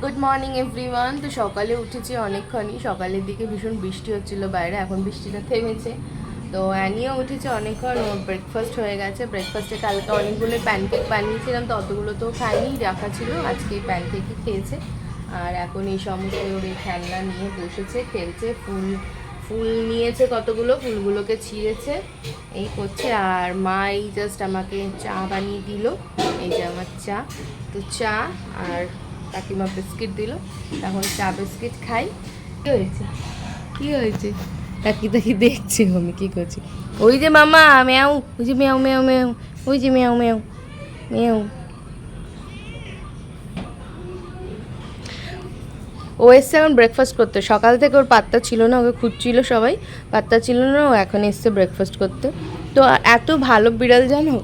Good morning everyone তো সকালে উঠেছি অনেকক্ষণই। সকালের দিকে ভীষণ বৃষ্টি হচ্ছিল বাইরে, এখন বৃষ্টিটা থেমেছে। তো অ্যানিও উঠেছে অনেকক্ষণ, ওর ব্রেকফাস্ট হয়ে গেছে। ব্রেকফাস্টে কালকে অনেকগুলো প্যানকেক বানিয়েছিলাম, তো অতগুলো তো খাইনি, রাখা ছিল। আজকে প্যানকেকই খেয়েছে। আর এখন এই সমস্ত ওর এই খেলনা নিয়ে বসেছে, খেলছে, ফুল ফুল নিয়েছে কতগুলো, ফুলগুলোকে ছিঁড়েছে, এই করছে। আর মা এই জাস্ট আমাকে চা বানিয়ে দিল, এই যে আমার চা। তো চা আর কাকিমা বিস্কিট দিল। এখন চা বিস্কিট খাই। কি হয়েছে? কি হয়েছে? তাকি তাকি দেখছি, আমি কি করছি? ওই যে মামা, ম্যাও, ওই যে ম্যাও ম্যাও ম্যাও, ওই যে ম্যাও ম্যাও ম্যাও। ও এসছে এখন ব্রেকফাস্ট করতে। সকাল থেকে ওর পাত্তা ছিল না, ওকে খুঁজছিল সবাই। পাত্তা ছিল না, ও এখন এসছে ব্রেকফাস্ট করতে। তো এত ভালো বিড়াল জানো?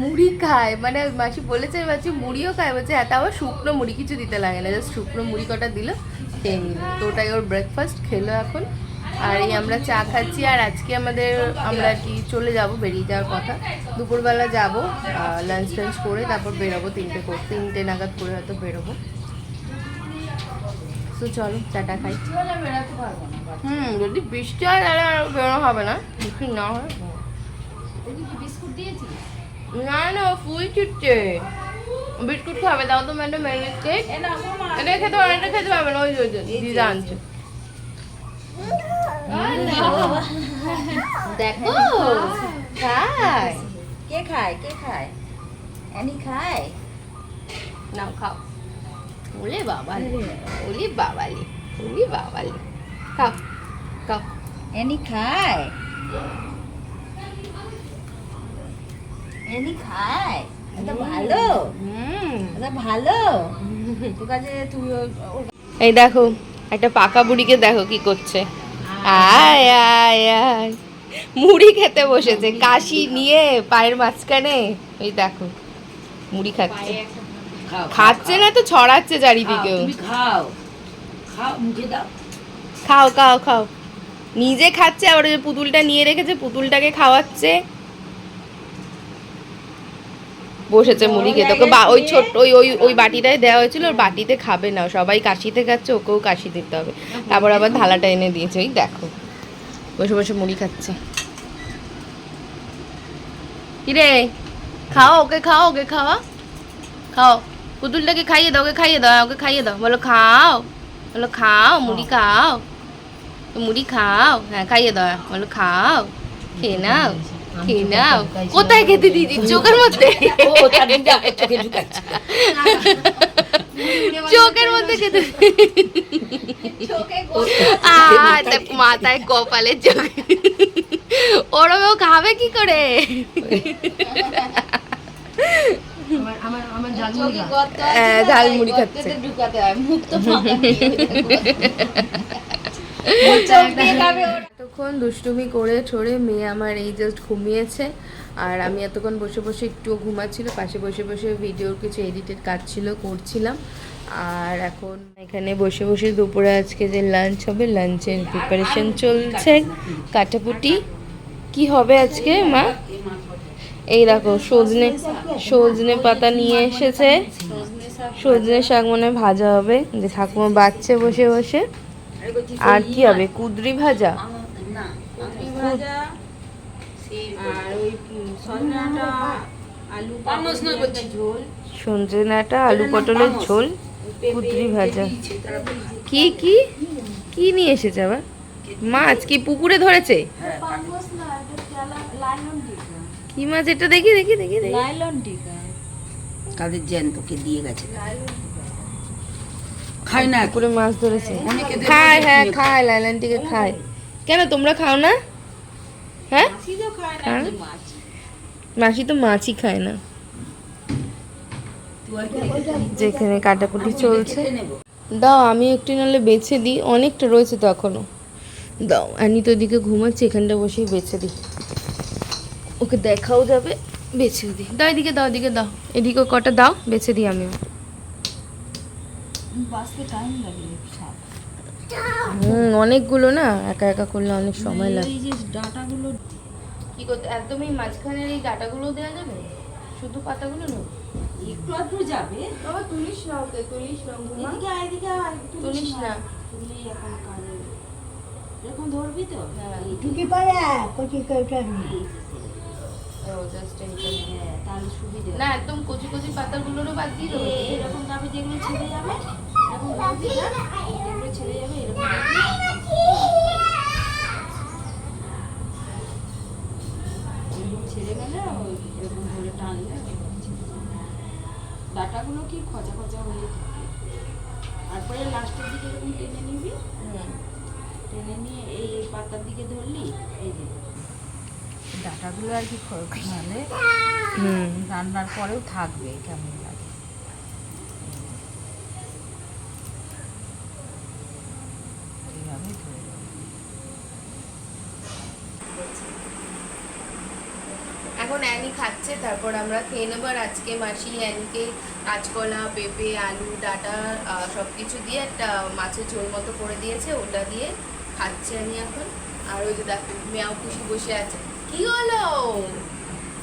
মুড়ি খায় মানে মাসি বলেছে, মাসি মুড়িও খায়, বলছে এত আবার শুকনো মুড়ি, কিছু দিতে লাগে না জাস্ট শুকনো মুড়ি কটা দিল, খেয়ে নিল। তো ওটাই ওর ব্রেকফাস্ট খেলো এখন। আর এই আমরা চা খাচ্ছি, আর আজকে আমাদের, আমরা কি চলে যাব, বেরিয়ে যাওয়ার কথা। দুপুরবেলা যাব লাঞ্চ টাঞ্চ করে তারপর বেরোবো তিনটে করে, তিনটে নাগাদ করে হয়তো বেরোবো। তো চলো, চাটা খাই। হুম, যদি বৃষ্টি হয় তাহলে আর বেরোনো হবে না বৃষ্টি না হয়। না না ফুল ছুটছে বিস্কুট খাবে দাও তো ম্যাডাম মেরি বিস্কুট এটা খেতে পারবে এটা খেতে পারবে না ওই ওই দিদা আনছে। দেখো। খায়। কে খায় কে খায়? অ্যানি খায়? নাও খাও। ওলে বাবালে ওলে বাবালে ওলে বাবালে। খাও খাও। অ্যানি খায়? খায় এটা ভালো। হুম। এটা ভালো। তোর কাছে তুই এই দেখো একটা পাকা বুড়িকে দেখো কি করছে। আয়। আয় আয় মুড়ি খেতে বসেছে কাশি নিয়ে পায়ের মাঝখানে। এই দেখো মুড়ি খাচ্ছে। খাচ্ছে না তো ছড়াচ্ছে চারিদিকে। খাও। খাও মুখে দাও। খাও খাও খাও। নিজে খাচ্ছে আবার ওই যে পুতুলটা নিয়ে রেখেছে পুতুলটাকে খাওয়াচ্ছে। বসেছে মুড়ি খেতে ওকে বা- ওই ছোট ওই ওই ওই বাটিটাই দেওয়া হয়েছিল ওর বাটিতে খাবে না। সবাই কাশিতে খাচ্ছে ওকেও কাশি দিতে হবে। তারপর আবার থালাটা এনে দিয়েছে ওই দেখো। বসে বসে মুড়ি খাচ্ছে। কিরে? খাও ওকে খাও ওকে খাওয়া খাও। পুতুলটাকে খাইয়ে দাও ওকে খাইয়ে দাও ওকে খাইয়ে দাও। বলো খাও। বলো খাও মুড়ি খাও। মুড়ি খাও। হ্যাঁ খাইয়ে দাও। বলো খাও। খেয়ে নাও। খেয়ে নাও কোথায় খেতে দিয়েছি? চোখের মধ্যে? চোখের মধ্যে খেতে মাথায় কপালে চোখ। ওরম ও খাবে কি করে? চোখে গর্ত আছে না, ঝাল এই মুড়ি গর্ততে খাচ্ছে। ঢুকাতে হয় মুখ তো এতক্ষণ দুষ্টুমি করে ঠোরে মেয়ে আমার এই জাস্ট ঘুমিয়েছে। আর আমি এতক্ষণ বসে বসে একটু ঘুমাচ্ছিল, পাশে বসে বসে ভিডিওর কিছু এডিটেড কাজ ছিল, করছিলাম। আর এখন এখানে বসে বসে দুপুরে আজকে যে লাঞ্চ হবে লাঞ্চের প্রিপারেশন চলছে। কাটাকুটি কি হবে আজকে, মা? এই দেখো, সজনে সজনে পাতা নিয়ে এসেছে। সজনে শাক মনে ভাজা হবে। যে ঠাকুমা বাচ্চে বসে বসে। আর কি হবে? কুদরি ভাজা? ভাজা আর ওই সজনাটা আলু পটলের ঝোল। সঞ্জনাটা আলু পটলের ঝোল কুদরি ভাজা। কি কি? কি নিয়ে এসেছে আবার? মাছ কি পুকুরে ধরেছে? কি মাছ এটা দেখি দেখি দেখি লাইলন টিকা। কাদের জ্যান্তকে দিয়ে গেছে? খায় না? পুকুরে মাছ ধরেছে। খায় হ্যাঁ খায়। লাইলানটিকে খায়। কেন তোমরা খাও না? হ্যাঁ? না হ্যাঁ? মাসি তো মাছই খায় না। যেখানে কাটাকুটি চলছে। দাও আমি একটু নাহলে বেছে দিই। অনেকটা রয়েছে তো এখনও। দাও আনি তো ওদিকে ঘুমাচ্ছে এখানটা বসেই বেছে দিই। ওকে দেখাও যাবে বেছেও দিই। দাও এদিকে দাও এদিকে দাও। এদিকে কটা দাও বেছে দিই আমিও। বাঁচতে টাইম লাগে হুম অনেকগুলো না একা একা করলে অনেক সময় লাগে। এই যে ডাটাগুলো কি করতে একদম এই মাঝখানের এই ডাটাগুলো দেওয়া যাবে? শুধু পাতাগুলো না একটু আধটু যাবে। বাবা তুলিস না ওকে তুলিস না এদিকে আয়, এদিকে আয়, তুলিস না। তুললেই এখন কাজে এরকম ধরবি তো? হ্যাঁ। ঢুকে পারে কচি কৌটা ও জাস্ট এইখানে হ্যাঁ, তাহলে সুবিধে। না একদম কচি কচি পাতাগুলোরও বাদ দিয়ে দেবো। এরকম ভাবে যেগুলো ছেড়ে যাবে এরকম ছেড়ে যাবে এরকম ছেড়ে গেলে এরকম ধরে টানলে ডাটাগুলো কি খচা খচা হয়ে তারপরে লাস্টের দিকে এরকম টেনে নিবি। টেনে নিয়ে এই পাতার দিকে ধরলি এই যে ডাটাগুলো আর কি মানে হুম। রান্নার পরেও থাকবে কেমন লাগে এইভাবে ধরে নেব। এখন অ্যানি খাচ্ছে তারপর আমরা খেয়ে নেব আর আজকে মাসি অ্যানিকে কাঁচকলা, পেঁপে, আলু, ডাটা সব কিছু দিয়ে একটা মাছের ঝোল মতো করে দিয়েছে। ওটা দিয়ে খাচ্ছে অ্যানি এখন। আর ওই যে দেখো, মেয়াও খুশি বসে আছে। কি হলো?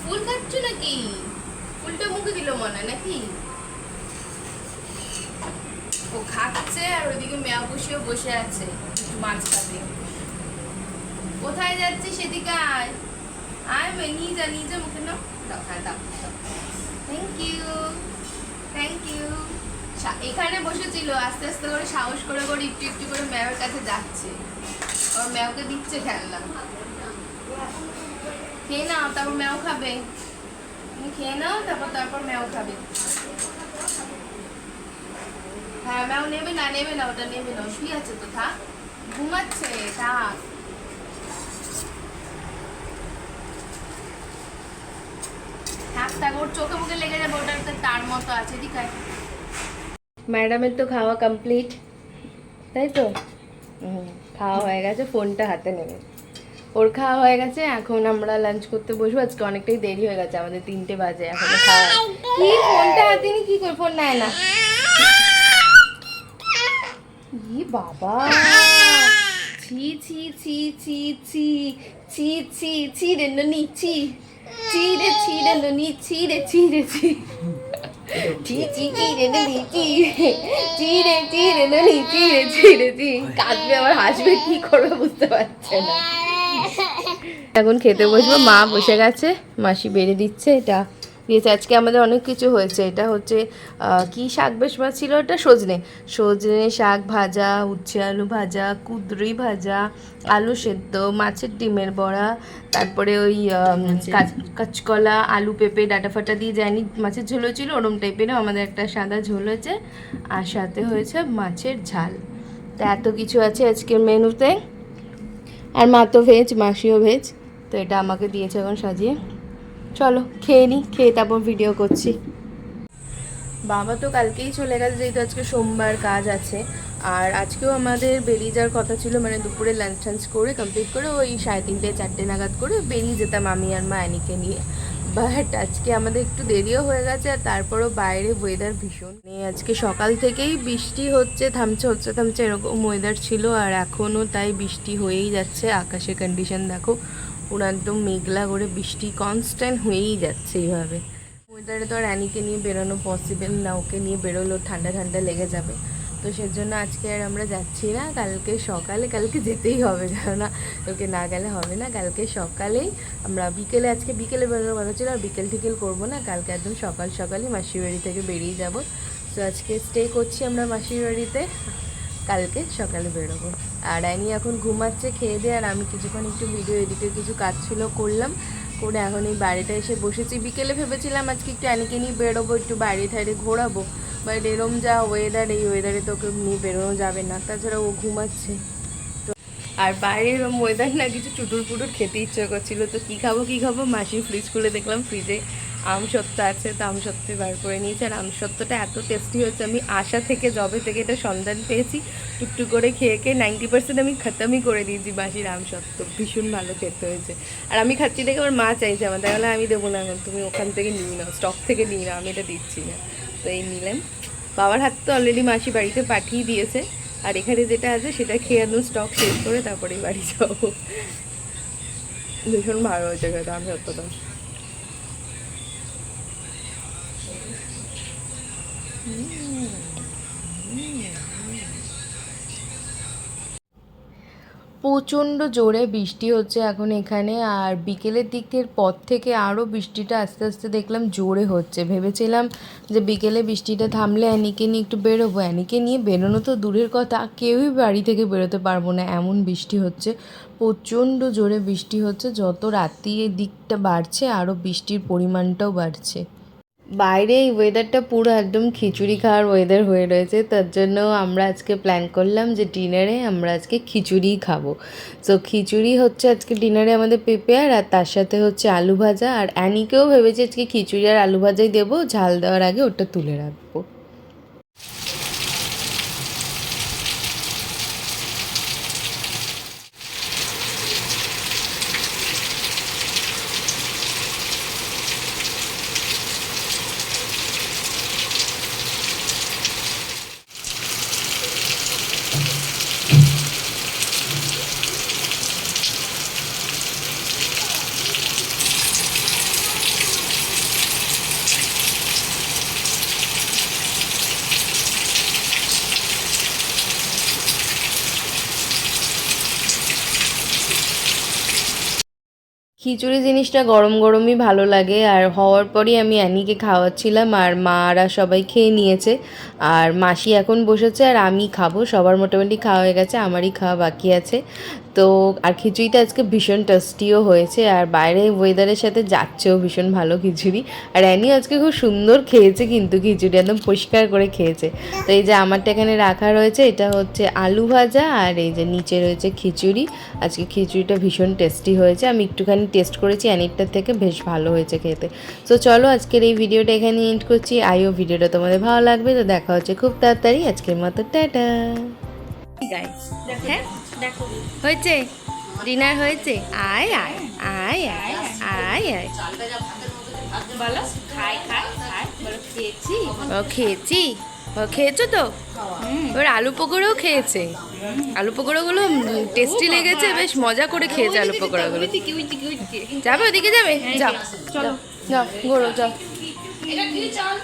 ফুল খাচ্ছ নাকি? ফুলটা মুখে দিল মনে নাকি? ও খাচ্ছে আর ওইদিকে মেয়া খুশিও বসে আছে। মাছ খাবে। কোথায় যাচ্ছে সেদিকে আয়। যা নিয়ে যা মুখে নাও দাও হ্যাঁ দাও থ্যাংক ইউ থ্যাংক ইউ এখানে বসেছিল, আস্তে আস্তে করে সাহস করে করে, একটু একটু করে ম্যামের কাছে যাচ্ছে। ওর ম্যাওকে দিচ্ছে খেলনা। খেয়ে নাও, তারপর ম্যাও খাবে। তুমি খেয়ে নাও, তারপর তারপর ম্যাও খাবে। হ্যাঁ ম্যাও নেবে না নেবে না, ওটা নেবে না। শুয়ে আছে তো, থাক। ঘুমাচ্ছে, থাক। থাক ওর চোখে মুখে লেগে যাবে, ওটা তার মতো আছে, ঠিক ম্যাডামের তো খাওয়া কমপ্লিট তাই তো? খাওয়া হয়ে গেছে, ফোনটা হাতে নেবে। ওর খাওয়া হয়ে গেছে, এখন আমরা লাঞ্চ করতে বসবো। আজকে অনেকটাই দেরি হয়ে গেছে, আমাদের তিনটে বাজে, এখন খাওয়া কি, ফোনটা হাতে নিয়ে কি করে ফোন নেয় না? ই বাবা! ছি ছি ছি ছি ছি ছি ছি ছি, রে, ননি, ছি। চিড়ে চিড়ে নুনি চিড়ে চিড়ে চিড়ে চিড়ে নুনি চিড়ে চিড়ে কাঁদবে আবার হাসবে কি বুঝতে পারছে না এখন খেতে বসবো মা বসে গেছে মাসি বেড়ে দিচ্ছে এটা দিয়েছে আজকে আমাদের অনেক কিছু হয়েছে। এটা হচ্ছে কি শাক বেশ বা ছিল এটা সজনে। সজনে শাক ভাজা উচ্ছে আলু ভাজা কুদরি ভাজা আলু সেদ্ধ মাছের ডিমের বড়া তারপরে ওই কাঁচ- কাঁচকলা আলু পেঁপে ডাটা ফাটা দিয়ে যায়নি মাছের ঝোল হয়েছিল ওরম টাইপেরও আমাদের একটা সাদা ঝোল হয়েছে। আর সাথে হয়েছে মাছের ঝাল। তা এত কিছু আছে আজকের মেনুতে। আর মা তো ভেজ মাসিও ভেজ তো এটা আমাকে দিয়েছে এখন সাজিয়ে। চলো, খেয়ে নিই খেয়ে তারপর ভিডিও করছি। বাবা তো কালকেই চলে গেছে, যেহেতু আজকে সোমবার কাজ আছে। আর আজকেও আমাদের বেরিয়ে যাওয়ার কথা ছিল মানে দুপুরে লাঞ্চ টাঞ্চ করে কমপ্লিট করে ওই সাড়ে তিনটে, চারটে নাগাদ করে বেরিয়ে যেতাম আমি আর মা অ্যানিকে নিয়ে। বাট আজকে আমাদের একটু দেরিও হয়ে গেছে আর তারপরও বাইরে ওয়েদার ভীষণ। মানে আজকে সকাল থেকেই বৃষ্টি হচ্ছে, থামছে হচ্ছে, থামছে, এরকম ওয়েদার ছিল, আর এখনও তাই বৃষ্টি হয়েই যাচ্ছে, আকাশের কন্ডিশন দেখো। পুরো একদম মেঘলা করে বৃষ্টি কনস্ট্যান্ট হয়েই যাচ্ছে এইভাবে। ওয়েদারে তো আর অ্যানিকে নিয়ে বেরোনো পসিবল না, ওকে নিয়ে বেরোলো, ঠান্ডা ঠান্ডা লেগে যাবে। তো সেজন্য আজকে আর আমরা যাচ্ছি না, কালকে সকালে, কালকে যেতেই হবে, কেননা ওকে না গেলে হবে না, কালকে সকালেই আমরা বিকেলে, আজকে বিকেলে বেরোনোর কথা ছিল, আর বিকেল টিকেল করব না, কালকে একদম সকাল সকালই মাসির বাড়ি থেকে বেরিয়ে যাব। তো আজকে স্টে করছি আমরা মাসির বাড়িতে। কালকে সকালে বেরোবো। আর অ্যানি এখন ঘুমাচ্ছে, খেয়ে দিয়ে, আর আমি কিছুক্ষণ একটু ভিডিও এডিটের কিছু কাজ ছিল করলাম। করে এখন এই বাড়িটা এসে বসেছি। বিকেলে ভেবেছিলাম আজকে একটু অ্যানিকে নিয়ে বেরোবো, একটু বাইরে ঠাইরে ঘোরাবো। বাট এরম যা ওয়েদার এই ওয়েদারে তোকে নিয়ে বেরোনো যাবে না। তাছাড়া ও ঘুমাচ্ছে। তো আর বাইরে এরম ওয়েদার না, কিছু চুটুর পুটুর খেতে ইচ্ছে করছিল। তো কী খাব কী খাব? মাসির ফ্রিজ খুলে দেখলাম ফ্রিজে আম সত্ত্ব আছে তো আম সত্ত্ব বার করে নিয়েছি। আর আম সত্ত্বটা এত টেস্টি হয়েছে, আমি আশা থেকে জবে থেকে এটা সন্ধান পেয়েছি। টুকটুক করে খেয়ে খেয়ে নাইনটি পার্সেন্ট আমি খতমই করে দিয়েছি বাসির আম সত্ত্ব ভীষণ ভালো খেতে হয়েছে। আর আমি খাচ্ছি দেখে আমার মা চাইছে আমার তাহলে আমি দেবো না, এখন তুমি ওখান থেকে নিয়ে নাও স্টক থেকে নিয়ে নাও, আমি এটা দিচ্ছি না। তো এই নিলাম। বাবার হাত তো অলরেডি মাসি বাড়িতে পাঠিয়ে দিয়েছে। আর এখানে যেটা আছে, সেটা খেয়ে একদম স্টক শেষ করে তারপরেই বাড়ি যাব। ভীষণ ভালো হয়েছে খেতে আমি প্রচণ্ড জোরে বৃষ্টি হচ্ছে এখন এখানে, আর বিকেলের দিকের পর থেকে আরও বৃষ্টিটা আস্তে আস্তে দেখলাম জোরে হচ্ছে। ভেবেছিলাম যে বিকেলে বৃষ্টিটা থামলে অ্যানিকে নিয়ে একটু বেরোবো। অ্যানিকে নিয়ে বেরোনো তো দূরের কথা, কেউই বাড়ি থেকে বেরোতে পারব না। এমন বৃষ্টি হচ্ছে, প্রচণ্ড জোরে বৃষ্টি হচ্ছে। যত রাত্রির দিকটা বাড়ছে আরও বৃষ্টির পরিমাণটাও বাড়ছে। বাইরে এই ওয়েদারটা পুরো একদম খিচুড়ি খাওয়ার ওয়েদার হয়ে রয়েছে। তার জন্য আমরা আজকে প্ল্যান করলাম যে ডিনারে আমরা আজকে খিচুড়িই খাব। সো খিচুড়ি হচ্ছে আজকে ডিনারে আমাদের প্রিপেয়ার আর তার সাথে হচ্ছে আলু ভাজা। আর অ্যানিকেও ভেবেছি আজকে খিচুড়ি আর আলু ভাজাই দেবো। ঝাল দেওয়ার আগে ওটা তুলে রাখব। খিচুড়ি জিনিসটা গরম গরমই ভালো লাগে। আর হওয়ার পরই আমি অ্যানিকে খাওয়াচ্ছিলাম আর মারা সবাই খেয়ে নিয়েছে। আর মাসি এখন বসেছে আর আমি খাব। সবার মোটামুটি খাওয়া হয়ে গেছে, আমারই খাওয়া বাকি আছে। তো আর খিচুড়িটা আজকে ভীষণ টেস্টিও হয়েছে আর বাইরে ওয়েদারের সাথে যাচ্ছেও ভীষণ ভালো খিচুড়ি। আর অ্যানি আজকে খুব সুন্দর খেয়েছে কিন্তু খিচুড়ি একদম পরিষ্কার করে খেয়েছে। তো এই যে আমারটা এখানে রাখা রয়েছে এটা হচ্ছে আলু ভাজা আর এই যে নিচে রয়েছে খিচুড়ি। আজকে খিচুড়িটা ভীষণ টেস্টি হয়েছে। আমি একটুখানি টেস্ট করেছি অ্যানিকটার থেকে বেশ ভালো হয়েছে খেতে। সো চলো আজকের এই ভিডিওটা এখানে এন্ড করছি। আইও ভিডিওটা তোমাদের ভালো লাগবে। তো দেখা হচ্ছে খুব তাড়াতাড়ি। আজকের মতো টাটা। হ্যাঁ? হয়েছে? ডিনার হয়েছে? আয় আয় আয় আয় আয় আয়। বলো খাই খাই খাই। বলো খেয়েছি? ও খেয়েছি? ও খেয়েছো তো? এবার আলু পকোড়াও খেয়েছে। আলু পকোড়াগুলো টেস্টি লেগেছে বেশ মজা করে খেয়েছে আলু পকোড়াগুলো। যাবে ওদিকে যাবে? যাও। চলো। যাও যাও। এটা কি চল?